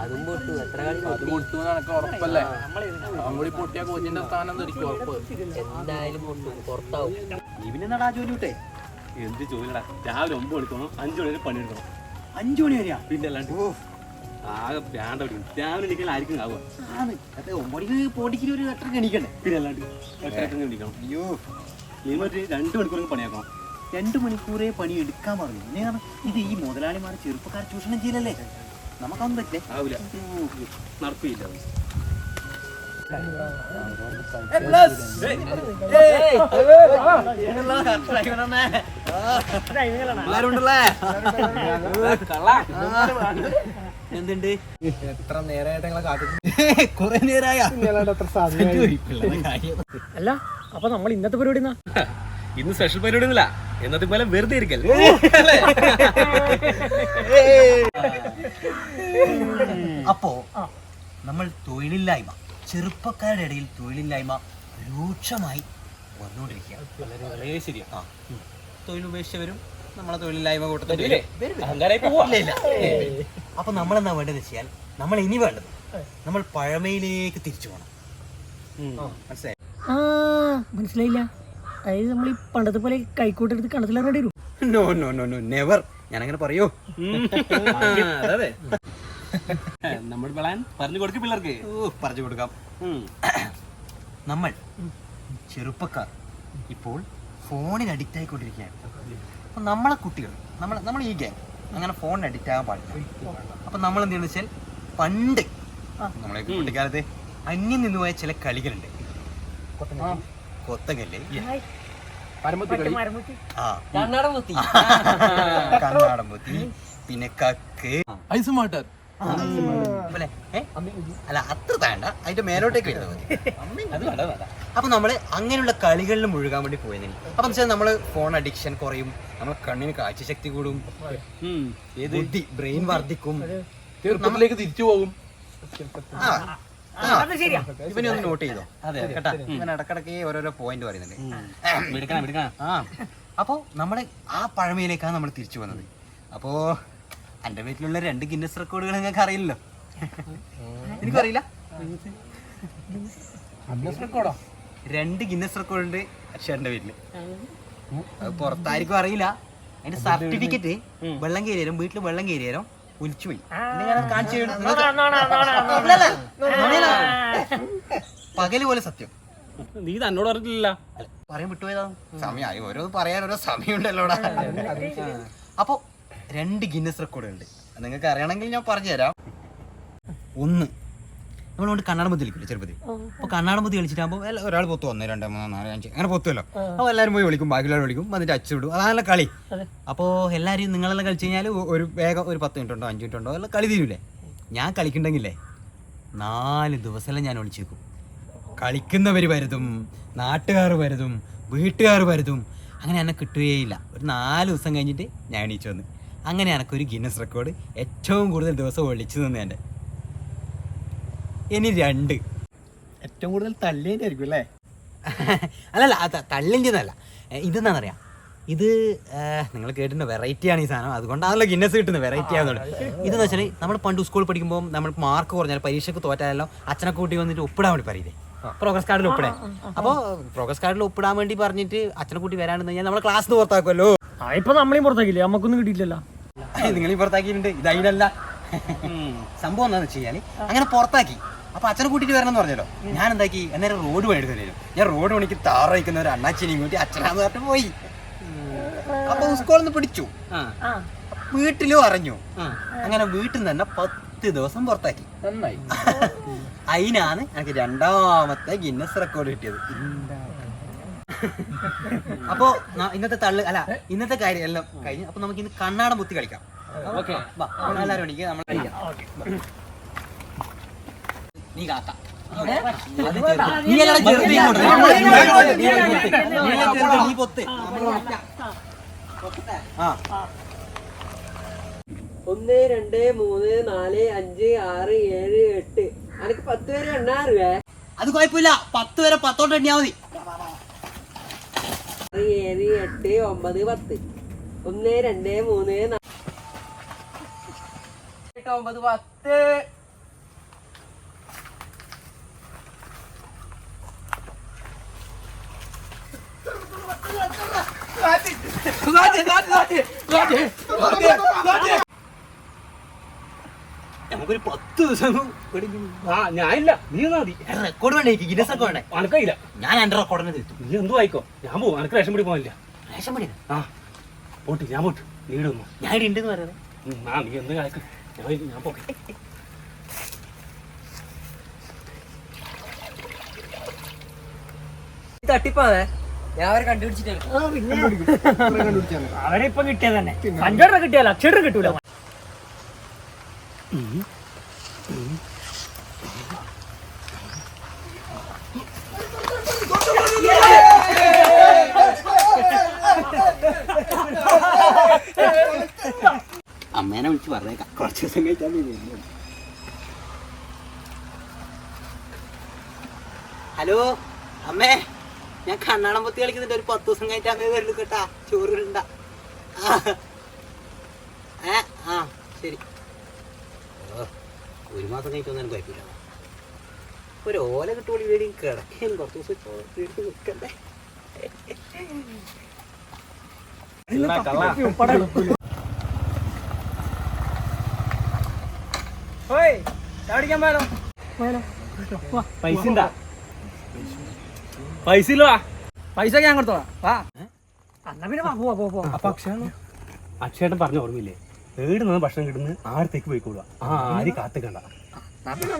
അതും പൊട്ടു. എത്ര കളി അത് പൊട്ടു നടക്കാൻ ഉറപ്പല്ലേ? കൂടി പൊട്ടിയ കോച്ചിന്റെ സ്ഥാനം തിരിക്കും ഉറപ്പ്. എന്തായാലും പൊട്ടു. പുറത്താവും. നീ പിന്നെ നടാ ജോലി വിട്ടേ എന്ത് ജോലിടാ? രാവിലെ ഒമ്പത് മണിക്കണം അഞ്ചു മണി വരെ പണിയെടുക്കണം. അഞ്ചു മണി വരെയാ? പിന്നെ അല്ലാണ്ട് ആകെ വേണ്ട രാവിലെ എണീക്കാൻ ആയിരിക്കും ആവുക ആണ് അതെ ഒമ്പടിക്ക് പോണ്ടിക്ക് ഒരു എട്ടര എണീക്കണ്ടേ? പിന്നെ അല്ലാണ്ട് എട്ടരയ്ക്ക് എണീക്കണം. അയ്യോ. നീ മറ്റേ രണ്ട് മണിക്കൂർ പണിയാക്കണം. രണ്ട് മണിക്കൂറേ പണി എടുക്കാൻ പറഞ്ഞു ഇത് ഈ മുതലാളിമാർ ചെറുപ്പക്കാർ ചൂഷണം ചെയ്യലല്ലേ? നമുക്കൊന്നും പറ്റില്ലേ ആവില്ല നടപ്പില്ല എന്തുണ്ട്? എത്ര നേരമായിട്ട് കാത്തിട്ട് കുറെ അല്ല അപ്പൊ നമ്മൾ ഇന്നത്തെ പരിപാടി ഇന്ന് സ്പെഷ്യൽ പരിപാടി ഒന്നുമില്ല എന്നത്തെ പോലെ വെറുതെ ഇരിക്കൽ അപ്പോ നമ്മൾ തൊഴിലില്ലായ്മ ചെറുപ്പക്കാരുടെ ഇടയിൽ തൊഴിലില്ലായ്മ രൂക്ഷമായി ശരിയാ. ആ. തൊഴിൽ ഉപേക്ഷിച്ചവരും നമ്മളെ തൊഴിലില്ലായ്മ കൂട്ടത്തിൽ അപ്പൊ നമ്മൾ എന്താ വേണ്ടത് വെച്ചാൽ നമ്മൾ ഇനി വേണ്ടത് നമ്മൾ പഴമയിലേക്ക് തിരിച്ചു പോകണം മനസ്സിലായി? ആ മനസ്സിലായില്ല. അതായത് നമ്മൾ ഈ പണ്ടത്തെ പോലെ കൈക്കോട്ടെടുത്ത് കണത്തിലിറങ്ങേണ്ടി വരും. No no no no never ഞാൻ അങ്ങനെ പറയൂ. അതെ. നമ്മുടെ പ്ലാൻ പറഞ്ഞു കൊടുക്കും പിള്ളേർക്ക്. ഓ പറഞ്ഞു കൊടുക്കാം. നമ്മൾ ചെറുപ്പക്കാർ ഇപ്പോൾ ഫോണിന് അഡിക്റ്റ് ആയിക്കൊണ്ടിരിക്കുകയാണ്. അപ്പം നമ്മളെ കുട്ടികൾ നമ്മൾ നമ്മൾ ഈ ഗെയിം അങ്ങനെ ഫോണിന് അഡിക്റ്റ് ആകാൻ പാടില്ല. അപ്പം നമ്മൾ എന്ത് വെച്ചാൽ പണ്ട് നമ്മളെ കുട്ടിക്കാലത്ത് അന്യം നിന്നുപോയ ചില കളികളുണ്ട്. കൊത്തകല്ല് കണ്ണാടം പൊത്തി പിന്നെ കക്ക്. ഐസ് മാട്ടർ? അല്ല? അത്ര താണ്ട. അതിന്റെ മേലോട്ടേക്ക് വരുന്നത് മതി. അപ്പൊ നമ്മൾ അങ്ങനെയുള്ള കളികളിൽ മുഴുകാൻ വേണ്ടി പോയതിന്. അപ്പൊ വെച്ചാൽ നമ്മൾ ഫോൺ അഡിക്ഷൻ കുറയും. നമ്മളെ കണ്ണിന് കാഴ്ചശക്തി കൂടും. ബുദ്ധി ബ്രെയിൻ വർദ്ധിക്കും. തിരിച്ചു പോകും. ഇവനെ ഒന്ന് നോട്ട് ചെയ്തോ? അതെ കേട്ടാ? ഇവൻ ഇടക്കിടക്ക് ഓരോരോ പോയിന്റ് പറയുന്നുണ്ട്. ആ. അപ്പോ നമ്മൾ ആ പഴമയിലേക്കാണ് നമ്മൾ തിരിച്ചു വന്നത് അപ്പോ എന്റെ വീട്ടിലുള്ള രണ്ട് ഗിന്നസ് റെക്കോർഡുകൾ നിങ്ങൾക്ക് അറിയില്ലല്ലോ. എനിക്കറിയില്ല. റെക്കോർഡോ രണ്ട് ഗിന്നസ് റെക്കോർഡ് ഉണ്ട് അക്ഷയന്റെ വീട്ടിൽ. അത് പുറത്തായിരിക്കും അറിയില്ല. അതിന്റെ സർട്ടിഫിക്കറ്റ് വെള്ളം കയറിയാലും വീട്ടിൽ വെള്ളം കയറിയാലും ഒലിച്ചു പോയി പിന്നെ ഞാനത് കാണിച്ചു തരും. നിങ്ങൾക്ക് അല്ലല്ല, നുണയല്ല. പകൽ പോലെ സത്യം. നീ തന്നോട് പറഞ്ഞിട്ടില്ല പറയാൻ വിട്ടുപോയതാ. സമയമായി ഓരോ പറയാൻ ഓരോ സമയമുണ്ടല്ലോടാ അപ്പോ രണ്ട് ഗിന്നസ് റെക്കോർഡുണ്ട് നിങ്ങൾക്ക് അറിയണമെങ്കിൽ ഞാൻ പറഞ്ഞുതരാം. ഒന്ന് നമ്മളോട് കണ്ണാടം ബുദ്ധി കളിക്കില്ല ചെറുപ്പത്തിൽ അപ്പൊ കണ്ണാടം ബുദ്ധി കളിച്ചിട്ടാകുമ്പോൾ ഒരാൾ പൊത്തു വന്നു രണ്ട് മൂന്ന് നാല് അഞ്ച് അങ്ങനെ പൊത്തുമല്ലോ അപ്പൊ എല്ലാവരും പോയി വിളിക്കും ബാക്കിയുള്ളവർ വിളിക്കും വന്നിട്ട് അച്ചു വിടും. അതാണല്ലോ കളി. അപ്പോൾ എല്ലാവരും നിങ്ങളെല്ലാം കളിച്ചു കഴിഞ്ഞാൽ ഒരു വേഗം ഒരു പത്ത് മിനിറ്റ് ഉണ്ടോ അഞ്ച് മിനിറ്റ് ഉണ്ടോ എല്ലാം കളി തീരൂലേ. ഞാൻ കളിക്കണ്ടെങ്കിലേ നാല് ദിവസമെല്ലാം ഞാൻ ഒളിച്ചേക്കും. കളിക്കുന്നവർ വരുതും നാട്ടുകാർ വരുതും വീട്ടുകാർ വരുതും അങ്ങനെ എന്നെ കിട്ടുകയില്ല ഒരു നാല് ദിവസം കഴിഞ്ഞിട്ട് ഞാൻ എണീച്ചു വന്ന്. അങ്ങനെ എനിക്കൊരു ഗിന്നസ് റെക്കോർഡ് ഏറ്റവും കൂടുതൽ ദിവസം ഒളിച്ചു നിന്ന് എന്റെ ഇനി രണ്ട്. ഏറ്റവും കൂടുതൽ തല്ലിയായിരിക്കും അല്ലേ? അല്ലല്ല അത് തള്ളിന്റെ ഒന്നല്ല ഇതെന്താണെന്നറിയാം ഇത് നിങ്ങൾ കേട്ടിട്ടുണ്ട് വെറൈറ്റിയാണ് ഈ സാധനം. അതുകൊണ്ടാണല്ലോ ഗിന്നസ് കിട്ടുന്നത് വെറൈറ്റി ആയതുകൊണ്ട്. ഇതെന്ന് വെച്ചാൽ നമ്മൾ പണ്ട് സ്കൂളിൽ പഠിക്കുമ്പോൾ നമ്മൾ മാർക്ക് കുറഞ്ഞാൽ പരീക്ഷയ്ക്ക് തോറ്റാലോ അച്ഛനെ കൂട്ടി വന്നിട്ട് ഒപ്പിടാൻ വേണ്ടി പറയില്ലേ? പ്രോഗ്രസ് കാർഡിൽ ഒപ്പിടാൻ. അപ്പോൾ പ്രോഗ്രസ് കാർഡിൽ ഒപ്പിടാൻ വേണ്ടി പറഞ്ഞിട്ട് അച്ഛനെ കൂട്ടി വരാണെന്ന് കഴിഞ്ഞാൽ നമ്മൾ ക്ലാസ് പുറത്താക്കുമല്ലോ ആ ഇപ്പൊ നമ്മളെയും പുറത്താക്കില്ലേ നമുക്കൊന്നും കിട്ടിയില്ലല്ലോ നിങ്ങളീ പുറത്താക്കിയിട്ടുണ്ട്. ഇത് അതിനല്ല. സംഭവം എന്താണെന്ന് വെച്ച് കഴിഞ്ഞാൽ അങ്ങനെ പുറത്താക്കി. അപ്പൊ അച്ഛനെ കൂട്ടിട്ട് വരണം എന്ന് പറഞ്ഞല്ലോ. ഞാൻ എന്താക്കി അന്നേരം റോഡ് പണി തരും. ഞാൻ റോഡ് പണിക്ക് താറയിക്കുന്ന ഒരു അണ്ണാച്ചിനെയും കൂട്ടി അച്ഛനാന്ന് പറഞ്ഞിട്ട് പോയി. അപ്പൊ സ്കൂളിൽ നിന്ന് പിടിച്ചു. ആ. വീട്ടിലും അറിഞ്ഞു. അങ്ങനെ വീട്ടിൽ നിന്ന് തന്നെ പത്ത് ദിവസം പുറത്താക്കി. നന്നായി. അതിനാണ് എനിക്ക് രണ്ടാമത്തെ ഗിന്നസ് റെക്കോർഡ് കിട്ടിയത്. അപ്പോ ഇന്നത്തെ തള്ളു അല്ല ഇന്നത്തെ കാര്യം എല്ലാം കഴിഞ്ഞു അപ്പൊ നമുക്ക് ഇന്ന് കണ്ണാടം മുത്തി കളിക്കാം. ഓക്കെ. വാ, എല്ലാവരും നമ്മൾ കളിക്കാം. നീ കാക്ക. നീ ചെറുത് ഇങ്ങോട്ട്. നീ പൊത്ത്. ആ ഒന്ന് രണ്ട് മൂന്ന് നാല് അഞ്ച് ആറ് ഏഴ് എട്ട് അനക്ക് പത്ത് പേര് എണ്ണാറുവേ അത് കുഴപ്പമില്ല പത്ത് വരെ പത്തോട്ട് എണ്ണിയാ മതി ആറ് ഏഴ് എട്ട് ഒമ്പത് പത്ത് ഒന്ന് രണ്ട് മൂന്ന് നാല് എട്ട് ഒമ്പത് പത്ത് നമുക്കൊരു പത്ത് ദിവസം ആ ഞാനില്ല. നീ മതി. റെക്കോർഡ് വേണ്ടേ? ഗിന്നസ് ഒക്കെ വേണ്ടേ? അനക്കില്ല ഞാൻ എന്റെ റെക്കോർഡിനെ തീർത്തു. നീ എന്തോ ആയിക്കോ? ഞാൻ പോകും അനക്ക് റേഷൻ പിടി പോകാനില്ല. റേഷൻ പിടി? ആ. പോട്ട് ഞാൻ പോട്ട്. നീ ഇടുന്നു ഞാൻ ഇണ്ട് ഉണ്ടെന്ന് പറയുന്നത് ആ നീ എന്ത് കാലക്ക് ഞാൻ ഞാൻ പോക്കെ തട്ടിപ്പാതെ ഞാൻ അവരെ കണ്ടുപിടിച്ചിട്ടാണ് അവരെ ഇപ്പൊ കിട്ടിയത് തന്നെ അഞ്ചെണ്ണം കിട്ടിയാലോ? അക്ഷരം കിട്ടൂല. പറഞ്ഞേക്കാം. കുറച്ച് ദിവസം കഴിച്ചാൽ ഹലോ അമ്മേ ഞാൻ കണ്ണാടം പൊത്തി കളിക്കുന്നുണ്ട്. ഒരു പത്ത് ദിവസം കഴിഞ്ഞിട്ട് അമ്മേ വരുള്ളൂ കേട്ടാ. ചോറ് ഇടണ്ട ആ. ഏ ആ ശരി. ഓ, ഒരു മാസം കഴിഞ്ഞിട്ടൊന്നും കുഴപ്പമില്ല. ഒരു ഓല കിട്ടുമ്പോൾ വേടി കിടക്കാൻ കുറച്ച് ദിവസം ചോറ് എടുത്ത് നിൽക്കണ്ടേ? പൈസ ഉണ്ടാ പൈസ ഇല്ല പൈസ ഞാൻ കൊടുത്തോളാം. വാ. എന്നാ പിന്നെ വാ, പോവാ പോവാ അപ്പൊ അക്ഷയാണ് അക്ഷയേട്ടൻ പറഞ്ഞ ഓർമ്മയില്ലേ? ഏട് നിന്ന് ഭക്ഷണം കിട്ടുന്ന ആരത്തേക്ക് പോയിക്കോളുക ആ ആര് കാത്തുക്കണ്ട. നിറക്ക